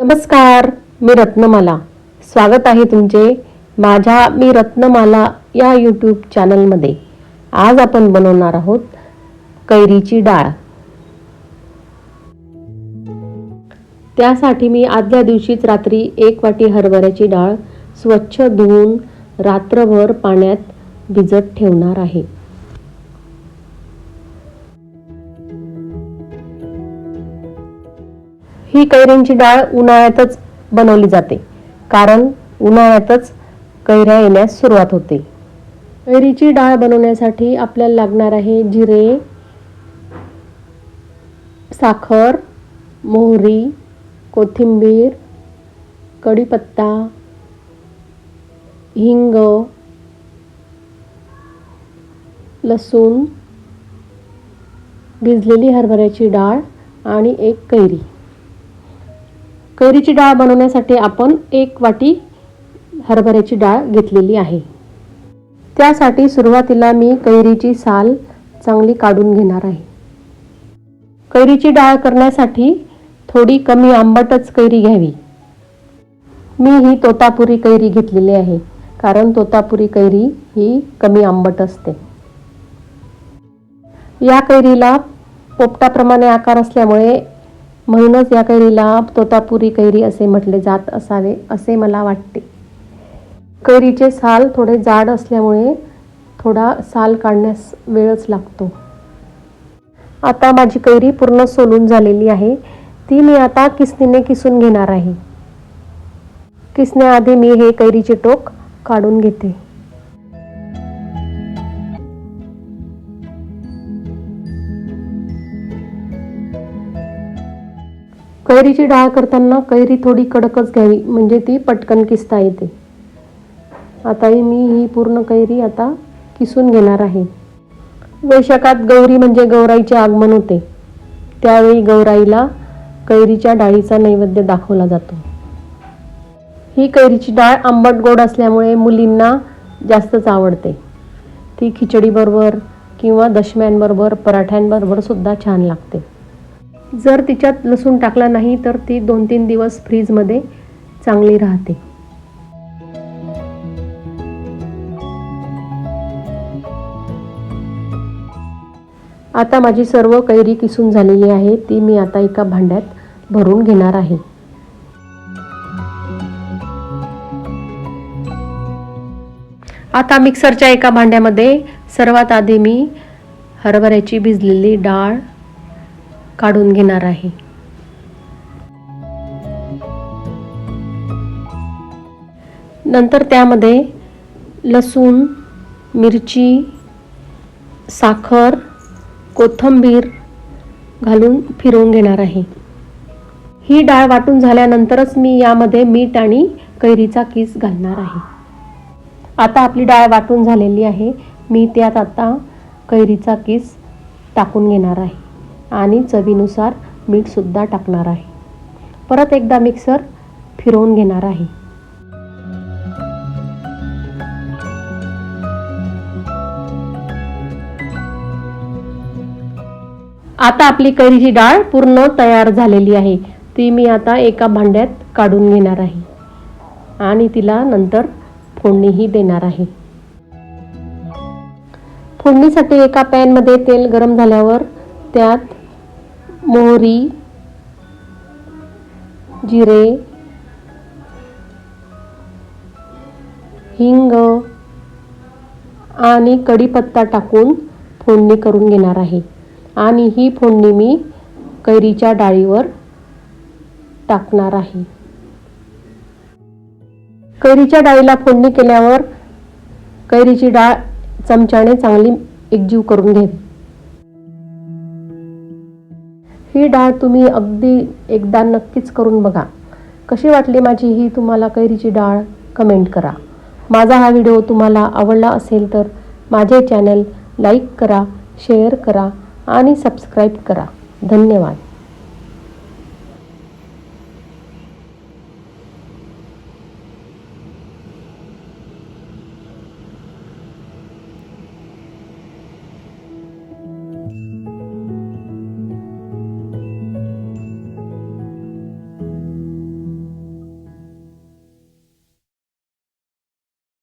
नमस्कार मी रत्नमाला. स्वागत आहे तुमचे माझ्या मी रत्नमाला या यूट्यूब चॅनलमध्ये आज आपण बनवणार आहोत कैरीची डाळ. त्यासाठी मी आदल्या दिवशीच रात्री एक वाटी हरभऱ्याची डाळ स्वच्छ धुवून रात्रभर पाण्यात भिजत ठेवणार आहे. ही कैऱ्यांची डाळ उन्हाळ्यातच बनवली जाते. कारण उन्हाळ्यातच कैऱ्या येण्यास सुरुवात होते. कैरीची डाळ बनवण्यासाठी आपल्याला लागणार आहे जिरे साखर मोहरी कोथिंबीर कढीपत्ता हिंग लसूण भिजलेली हरभऱ्याची डाळ आणि एक कैरी. कैरीची डाळ बनवण्यासाठी आपण एक वाटी हरभऱ्याची डाळ घेतलेली आहे. त्यासाठी सुरुवातीला मी कैरीची साल चांगली काढून घेणार आहे. कैरीची डाळ करण्यासाठी थोडी कमी आंबटच कैरी घ्यावी. मी ही तोतापुरी कैरी घेतलेली आहे कारण तोतापुरी कैरी ही कमी आंबट असते. या कैरीला पोपटाप्रमाणे आकार असल्यामुळे म्हणूनच या कैरीला तोतापुरी कैरी असे म्हटले जात असावे असे मला वाटते. कैरीचे साल थोडे जाड असल्यामुळे थोडा साल काढण्यास वेळच लागतो. आता माझी कैरी पूर्ण सोलून झालेली आहे. ती मी आता किसनीने किसून घेणार आहे. किसण्याआधी मी हे कैरीचे टोक काढून घेते. कैरीची डाळ करताना कैरी थोडी कडकच घ्यावी म्हणजे ती पटकन किसता येते. आताही मी ही पूर्ण कैरी आता किसून घेणार आहे. वैशाखात गौरी म्हणजे गौराईचे आगमन होते. त्यावेळी गौराईला कैरीच्या डाळीचा नैवेद्य दाखवला जातो. ही कैरीची डाळ आंबट गोड असल्यामुळे मुलींना जास्तच आवडते. ती खिचडीबरोबर किंवा दशम्यांबरोबर पराठ्यांबरोबर सुद्धा छान लागते. जर तिच्यात लसूण टाकला नाही तर ती दोन तीन दिवस फ्रीजमध्ये चांगली राहते. आता माझी सर्व कैरी किसून झालेली आहे ती मी आता एका भांड्यात भरून घेणार आहे. आता मिक्सरच्या एका भांड्यामध्ये सर्वात आधी मी हरभऱ्याची भिजलेली डाळ काढून घेणार आहे. नंतर त्यामध्ये लसूण मिरची साखर कोथंबीर घालून फिरवून घेणार आहे. ही डाळ वाटून झाल्यानंतरच मी यामध्ये मीठ आणि कैरीचा किस घालणार आहे. आता आपली डाळ वाटून झालेली आहे. मी त्यात आता कैरीचा किस टाकून घेणार आहे. आणि चवीनुसार मीठसुद्धा टाकणार आहे. परत एकदा मिक्सर फिरवून घेणार आहे. आता आपली कैरीची डाळ पूर्ण तयार झालेली आहे. ती मी आता एका भांड्यात काढून घेणार आहे. आणि तिला नंतर फोडणीही देणार आहे. फोडणीसाठी एका पॅनमध्ये तेल गरम झाल्यावर त्यात मोहरी जिरे हिंग आणि कढीपत्ता टाकून फोडणी करून घेणार आहे. आणि ही फोडणी मी कैरीच्या डाळीवर टाकणार आहे. कैरीच्या डाळीला फोडणी केल्यावर कैरीची डाळ चमच्याने चांगली एकजीव करून घ्यावी ही डाळ तुम्ही अगदी एकदा नक्कीच करून बघा. कशी वाटली माझी ही तुम्हाला कैरीची डाळ? कमेंट करा. माझा हा व्हिडिओ तुम्हाला आवडला असेल तर माझे चॅनल लाईक करा शेअर करा आणि सबस्क्राईब करा. धन्यवाद.